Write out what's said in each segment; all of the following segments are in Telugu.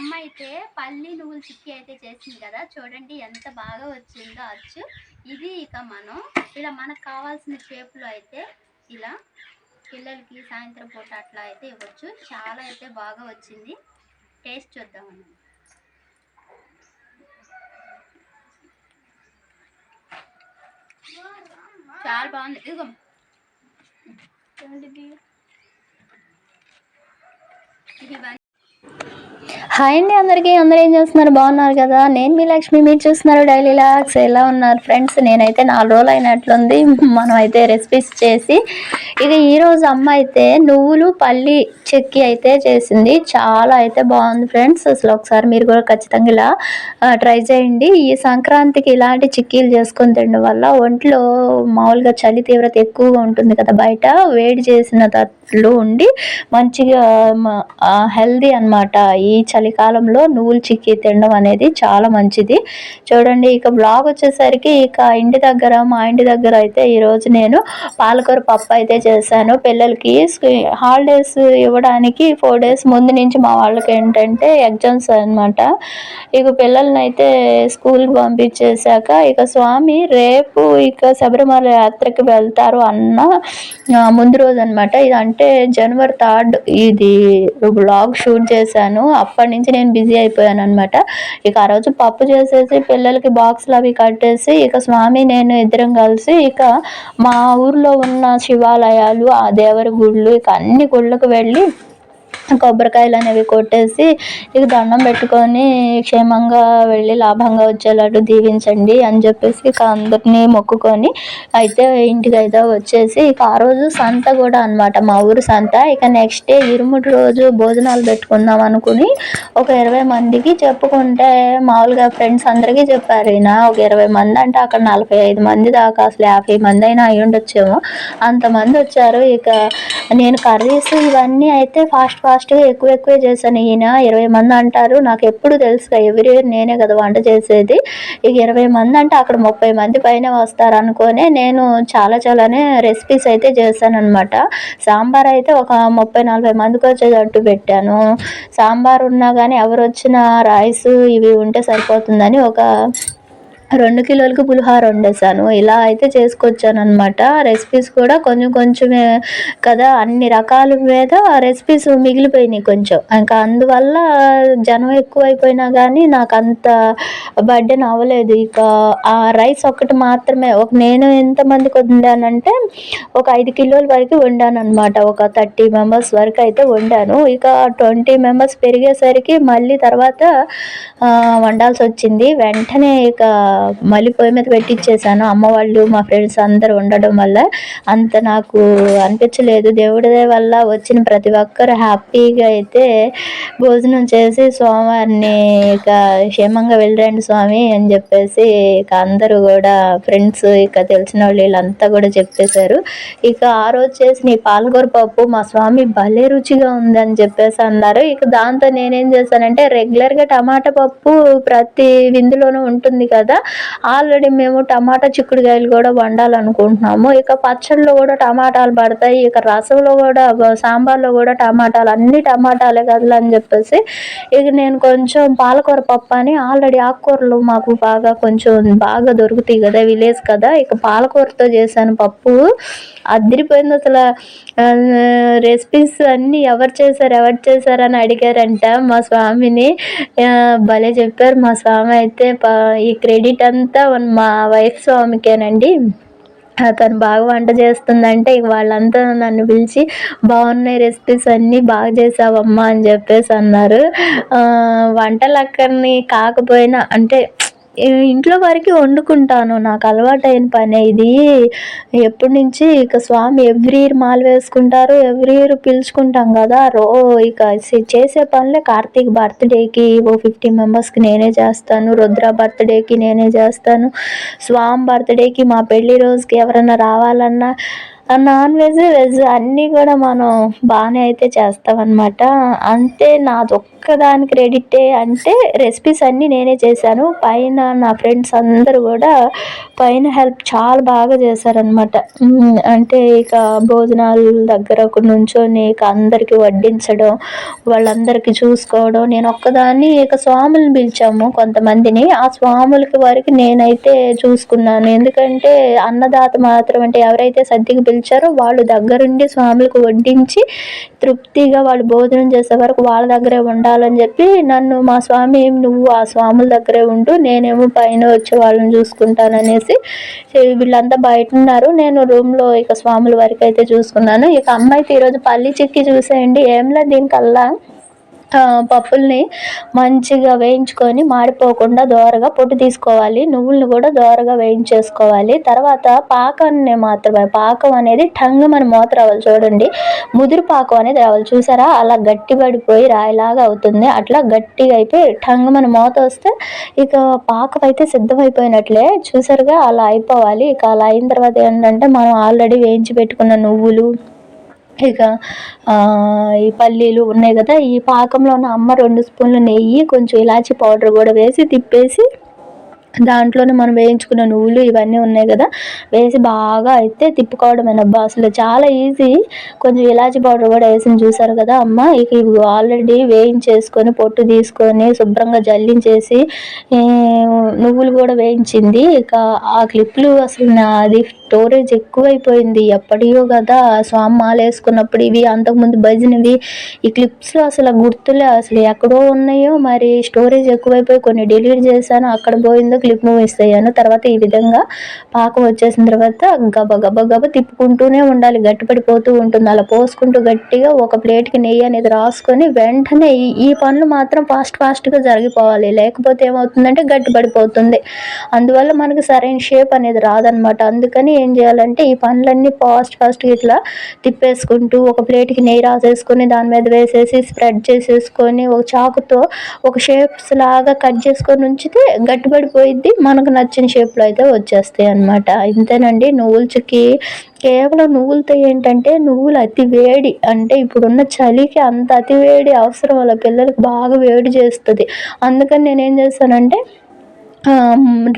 అమ్మ అయితే పల్లి నువ్వులు చిక్కీ అయితే చేసింది కదా. చూడండి ఎంత బాగా వచ్చిందో అచ్చు. ఇది ఇక మనం ఇలా మనకు కావాల్సిన షేప్లో అయితే ఇలా పిల్లలకి సాయంత్రం పూట అట్లా అయితే ఇవ్వచ్చు. చాలా అయితే బాగా వచ్చింది. టేస్ట్ చూద్దామని చాలా బాగుంది. ఇదిగో. ఇది హాయ్ అండి అందరికీ. అందరూ ఏం చేస్తున్నారు? బాగున్నారు కదా? నేను మీ లక్ష్మి. మీరు చూస్తున్నారు డైలీ లాక్స్ ఎలా ఉన్నారు ఫ్రెండ్స్ నేనైతే నాలుగు రోజులు అయినట్లుంది. మనం అయితే రెసిపీస్ చేసి ఇక ఈరోజు అమ్మ అయితే నువ్వులు పల్లి చెక్కి అయితే చేసింది. చాలా అయితే బాగుంది ఫ్రెండ్స్ అసలు ఒకసారి మీరు కూడా ఖచ్చితంగా ఇలా ట్రై చేయండి. ఈ సంక్రాంతికి ఇలాంటి చిక్కీలు చేసుకొని తినడం వల్ల ఒంట్లో మామూలుగా చలి తీవ్రత ఎక్కువగా ఉంటుంది కదా బయట. వేడి చేసిన తర్వాత లో ఉండి మంచిగా హెల్దీ అన్నమాట. ఈ చలికాలంలో నువ్వులు చిక్కి తినడం అనేది చాలా మంచిది. చూడండి ఇక బ్లాగ్ వచ్చేసరికి ఇక ఇంటి దగ్గర మా ఇంటి దగ్గర అయితే ఈరోజు నేను పాలకూర పప్పు అయితే చేశాను. పిల్లలకి హాలిడేస్ ఇవ్వడానికి ఫోర్ డేస్ ముందు నుంచి మా వాళ్ళకి ఏంటంటే ఎగ్జామ్స్ అన్నమాట. ఇక పిల్లల్ని అయితే స్కూల్కి పంపించేశాక ఇక స్వామి రేపు ఇక శబరిమల యాత్రకి వెళ్తారు అన్న ముందు రోజు అనమాట ఇది అంటే అంటే జనవరి థర్డ్ ఇది బ్లాగ్ షూట్ చేశాను. అప్పటి నుంచి నేను బిజీ అయిపోయాను అనమాట ఇక ఆ రోజు పప్పు చేసేసి పిల్లలకి బాక్స్లు అవి కట్టేసి ఇక స్వామి నేను ఇద్దరం కలిసి ఇక మా ఊర్లో ఉన్న శివాలయాలు ఆ దేవరి గుళ్ళు ఇక అన్ని గుళ్ళకు వెళ్ళి కొబ్బరికాయలు అనేవి కొట్టేసి ఇక దండం పెట్టుకొని క్షేమంగా వెళ్ళి లాభంగా వచ్చేలాగా దీవించండి అని చెప్పేసి ఇక అందరినీ మొక్కుకొని అయితే ఇంటికి అయితే వచ్చేసి ఇక ఆ రోజు సంత కూడా అన్నమాట. మా ఊరు సంత. ఇక నెక్స్ట్ డే ఇరుముడి రోజు భోజనాలు పెట్టుకుందాం అనుకుని ఒక ఇరవై మందికి చెప్పుకుంటే మామూలుగా ఫ్రెండ్స్ అందరికీ చెప్పారు ఈయన. ఒక ఇరవై మంది అంటే అక్కడ నలభై ఐదు మంది దాకా అసలు యాభై మంది అయినా అయి ఉండొచ్చేమో. అంతమంది వచ్చారు. ఇక నేను కర్రీస్ ఇవన్నీ అయితే ఫాస్ట్ ఫాస్ట్ ఫాస్ట్గా ఎక్కువ ఎక్కువ చేశాను. ఈయన ఇరవై మంది అంటారు. నాకు ఎప్పుడు తెలుసు ఎవ్రీ ఇయర్ నేనే కదా వంట చేసేది. ఇక ఇరవై మంది అంటే అక్కడ ముప్పై మంది పైన వస్తారు అనుకొని నేను చాలా చాలానే రెసిపీస్ అయితే చేశాను అనమాట సాంబార్ అయితే ఒక ముప్పై నలభై మందికి వచ్చేటట్టు పెట్టాను. సాంబార్ ఉన్నా కానీ ఎవరు వచ్చినా రైస్ ఇవి ఉంటే సరిపోతుందని ఒక రెండు కిలోలకు పులిహోర వండేసాను ఇలా అయితే చేసుకొచ్చాను అనమాట రెసిపీస్ కూడా కొంచెం కొంచెమే కదా అన్ని రకాల మీద రెసిపీస్ మిగిలిపోయినాయి కొంచెం. ఇంకా అందువల్ల జనం ఎక్కువైపోయినా కానీ నాకు అంత బర్డెన్ అవ్వలేదు. ఇక ఆ రైస్ ఒక్కటి మాత్రమే ఒక నేను ఎంతమందికి వండానంటే ఒక ఐదు కిలోల వరకు వండాను అనమాట ఒక థర్టీ మెంబర్స్ వరకు అయితే వండాను. ఇక ట్వంటీ మెంబర్స్ పెరిగేసరికి మళ్ళీ తర్వాత వండాల్సి వచ్చింది వెంటనే ఇక మళ్ళీ పొయ్యి మీద పెట్టించేసాను అమ్మ వాళ్ళు మా ఫ్రెండ్స్ అందరు ఉండడం వల్ల అంత నాకు అనిపించలేదు. దేవుడి వల్ల వచ్చిన ప్రతి ఒక్కరు హ్యాపీగా అయితే భోజనం చేసి స్వామివారిని ఇక క్షేమంగా వెళ్ళరండి స్వామి అని చెప్పేసి ఇక అందరూ కూడా ఫ్రెండ్స్ ఇక తెలిసిన వాళ్ళు వీళ్ళంతా కూడా చెప్పేశారు. ఇక ఆ రోజు చేసిన ఈ పాలకూర పప్పు మా స్వామి భలే రుచిగా ఉందని చెప్పేసి అన్నారు. ఇక దాంతో నేనేం చేశానంటే రెగ్యులర్గా టమాటా పప్పు ప్రతి విందులోనూ ఉంటుంది కదా ఆల్రెడీ మేము టమాటా చిక్కుడుకాయలు కూడా వండాలనుకుంటున్నాము. ఇక పచ్చళ్ళు కూడా టమాటాలు పడతాయి. ఇక రసంలో కూడా సాంబార్లో కూడా టమాటాలు అన్ని టమాటాలే కదా అని చెప్పేసి ఇక నేను కొంచెం పాలకూర పప్పు అని ఆల్రెడీ ఆకుకూరలు మాకు బాగా కొంచెం బాగా దొరుకుతాయి కదా విలేజ్ కదా. ఇక పాలకూరతో చేశాను పప్పు. అదిరిపోయింది అసలు. రెసిపీస్ అన్నీ ఎవరు చేశారు ఎవరు చేశారు అని అడిగారంట మా స్వామిని. భలే చెప్పారు మా స్వామి అయితే. ఈ క్రెడిట్ అంతా మా వైఫ్ స్వామికేనండి. తను బాగా వంట చేస్తుందంటే వాళ్ళంతా నన్ను పిలిచి బాగున్నాయి రెసిపీస్ అన్నీ బాగా చేసావమ్మా అని చెప్పేసి అన్నారు. వంటలు అక్కడిని కాకపోయినా అంటే ఇంట్లో వరకు వండుకుంటాను. నాకు అలవాటైన పని ఇది. ఎప్పటి నుంచి ఇక స్వామి ఎవ్రీ ఇయర్ మాల వేసుకుంటారు ఎవ్రీ ఇయర్ పిలుచుకుంటాం కదా. రో ఇక చేసే పనులే కార్తీక్ బర్త్డేకి ఓ ఫిఫ్టీ మెంబర్స్కి నేనే చేస్తాను. రుద్ర బర్త్డేకి నేనే చేస్తాను. స్వామి బర్త్డేకి మా పెళ్ళి రోజుకి ఎవరైనా రావాలన్నా నాన్ వెజ్ వెజ్ అన్నీ కూడా మనం బాగానే అయితే చేస్తామన్నమాట. అంతే నాది ఒక్కదాని క్రెడిటే అంటే రెసిపీస్ అన్నీ నేనే చేశాను. పైన నా ఫ్రెండ్స్ అందరూ కూడా పైన హెల్ప్ చాలా బాగా చేశారనమాట అంటే ఇక భోజనాల దగ్గర ఒక నుంచొని ఇక అందరికీ వడ్డించడం వాళ్ళందరికీ చూసుకోవడం. నేను ఒక్కదాన్ని ఇక స్వాములను పిలిచాము కొంతమందిని. ఆ స్వాములకి వారికి నేనైతే చూసుకున్నాను. ఎందుకంటే అన్నదాత మాత్రం అంటే ఎవరైతే సద్దికి పిలిచారో వాళ్ళు దగ్గరుండి స్వాములకు వడ్డించి తృప్తిగా వాళ్ళు భోజనం చేసే వరకు వాళ్ళ దగ్గరే ఉండాలని చెప్పి నన్ను మా స్వామి నువ్వు ఆ స్వాముల దగ్గరే ఉండు నేనేమో పైన వచ్చి వాళ్ళని చూసుకుంటాననేసి వీళ్ళంతా బయట ఉన్నారు నేను రూమ్లో ఇక స్వాముల వరకు అయితే చూసుకున్నాను. ఇక అమ్మాయికి ఈరోజు పల్లి చిక్కి చూసేయండి. ఏం లేదు దీనికల్లా. పప్పుల్ని మంచిగా వేయించుకొని మాడిపోకుండా దోరగా పొట్టు తీసుకోవాలి. నువ్వులను కూడా దోరగా వేయించేసుకోవాలి. తర్వాత పాకాన్ని మాత్రమే పాకం అనేది టంగ్ మన మూత రావాలి చూడండి. ముదురు పాకం అనేది రావాలి. చూసారా? అలా గట్టి పడిపోయి రాయిలాగా అవుతుంది. అట్లా గట్టిగా అయిపోయి టంగ్ మన మూత వస్తే ఇక పాకం అయితే సిద్ధమైపోయినట్లే. చూసారుగా? అలా అయిపోవాలి. ఇక అలా అయిన తర్వాత ఏంటంటే మనం ఆల్రెడీ వేయించి పెట్టుకున్న నువ్వులు ఇక ఈ పల్లీలు ఉన్నాయి కదా ఈ పాకంలో ఉన్న అమ్మ రెండు స్పూన్లు నెయ్యి కొంచెం ఇలాచీ పౌడర్ కూడా వేసి తిప్పేసి దాంట్లోనే మనం వేయించుకున్న నువ్వులు ఇవన్నీ ఉన్నాయి కదా వేసి బాగా అయితే తిప్పుకోవడమేనబ్బా అసలు చాలా ఈజీ కొంచెం ఇలాచి పౌడర్ కూడా వేసి చూసారు కదా అమ్మ? ఇక ఇవి ఆల్రెడీ వేయించేసుకొని పొట్టు తీసుకొని శుభ్రంగా జల్లించేసి నువ్వులు కూడా వేయించింది. ఇక ఆ క్లిప్లు అసలు నాది స్టోరేజ్ ఎక్కువైపోయింది. ఎప్పటియో కదా స్వామి మాల వేసుకున్నప్పుడు ఇవి అంతకుముందు భజనవి. ఈ క్లిప్స్లో అసలు గుర్తులే అసలు ఎక్కడో ఉన్నాయో. మరి స్టోరేజ్ ఎక్కువైపోయి కొన్ని డిలీట్ చేశాను అక్కడ పోయిందో క్లిప్ మిస్ అయ్యాను తర్వాత ఈ విధంగా పాకం వచ్చేసిన తర్వాత గబ గబ గబ తిప్పుకుంటూనే ఉండాలి. గట్టిపడిపోతూ ఉంటుంది. అలా పోసుకుంటూ గట్టిగా ఒక ప్లేట్కి నెయ్యి అనేది రాసుకొని వెంటనే ఈ ఈ పనులు మాత్రం ఫాస్ట్ ఫాస్ట్గా జరిగిపోవాలి. లేకపోతే ఏమవుతుందంటే గట్టిపడిపోతుంది. అందువల్ల మనకి సరైన షేప్ అనేది రాదనమాట అందుకని ఏం చేయాలంటే ఈ పనులన్నీ ఫాస్ట్ ఫాస్ట్గా ఇట్లా తిప్పేసుకుంటూ ఒక ప్లేట్కి నెయ్యి రాసేసుకొని దాని మీద వేసేసి స్ప్రెడ్ చేసేసుకొని ఒక చాకుతో ఒక షేప్స్ లాగా కట్ చేసుకొని ఉంచితే ఇది మనకు నచ్చిన షేప్లో అయితే వచ్చేస్తాయి అనమాట ఇంతేనండి నువ్వుల చుక్కి కేవలం నువ్వులతో ఏంటంటే నువ్వులు అతి వేడి అంటే ఇప్పుడున్న చలికి అంత అతి వేడి అవసరం వాళ్ళ పిల్లలకు బాగా వేడి చేస్తుంది. అందుకని నేనేం చేస్తానంటే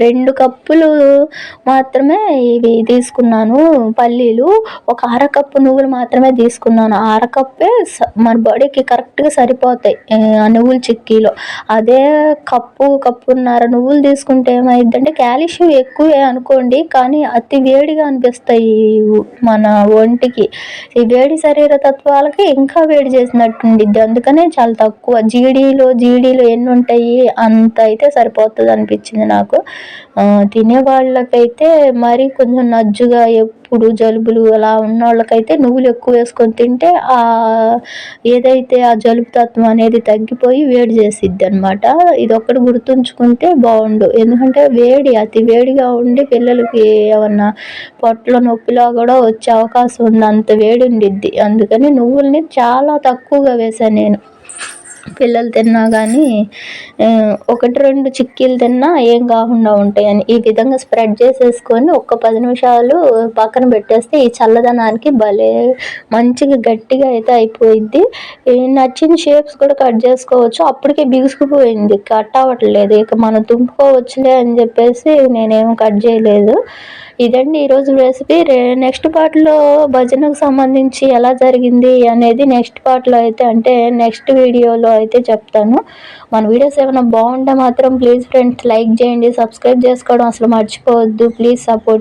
రెండు కప్పులు మాత్రమే ఇవి తీసుకున్నాను పల్లీలు. ఒక అర కప్పు నువ్వులు మాత్రమే తీసుకున్నాను. అరకప్పే అర కప్పే స- మన బాడీకి కరెక్ట్గా సరిపోతాయి ఆ, నువ్వులు చిక్కీలో. అదే కప్పు కప్పున్నర నువ్వులు తీసుకుంటే ఏమైందంటే కాల్షియం ఎక్కువే అనుకోండి కానీ అతి వేడిగా అనిపిస్తాయి మన ఒంటికి. ఈ వేడి శరీర తత్వాలకి ఇంకా వేడి చేసినట్టుండిద్ది. అందుకనే చాలా తక్కువ. జీడీలో జీడీలో ఎన్ని ఉంటాయి అంత అయితే సరిపోతుంది అనిపించింది నాకు. తినేవాళ్ళకైతే తినే వాళ్ళకైతే మరి కొంచెం నజ్జుగా ఎప్పుడు జలుబులు అలా ఉన్న వాళ్ళకైతే నువ్వులు ఎక్కువ వేసుకొని తింటే ఆ ఏదైతే ఆ జలుబు తత్వం అనేది తగ్గిపోయి వేడి చేసిద్ది అనమాట ఇది ఒక్కటి గుర్తుంచుకుంటే బాగుండు. ఎందుకంటే వేడి అతి వేడిగా ఉండి పిల్లలకి ఏమన్నా పొట్టలో నొప్పిలో కూడా వచ్చే అవకాశం ఉంది అంత వేడి ఉండిద్ది. అందుకని నువ్వుల్ని చాలా తక్కువగా వేసాను నేను. పిల్లలు తిన్నా కానీ ఒకటి రెండు చిక్కీలు తిన్నా ఏం కాకుండా ఉంటాయని. ఈ విధంగా స్ప్రెడ్ చేసేసుకొని ఒక్క పది నిమిషాలు పక్కన పెట్టేస్తే ఈ చల్లదనానికి భలే మంచిగా గట్టిగా అయితే అయిపోయింది నచ్చిన షేప్స్ కూడా కట్ చేసుకోవచ్చు. అప్పటికే బిగుసుకుపోయింది. కట్ అవ్వట్లేదు. ఇక మనం తుంపుకోవచ్చులే అని చెప్పేసి నేనేం కట్ చేయలేదు. ఇదండి ఈరోజు రెసిపీ రే నెక్స్ట్ పార్ట్లో భజనకు సంబంధించి ఎలా జరిగింది అనేది నెక్స్ట్ పార్ట్లో అయితే అంటే నెక్స్ట్ వీడియోలో అయితే చెప్తాను. మన వీడియోస్ ఏమైనా బాగుంటే మాత్రం ప్లీజ్ ఫ్రెండ్స్ లైక్ చేయండి సబ్స్క్రైబ్ చేసుకోవడం అసలు మర్చిపోవద్దు. Please support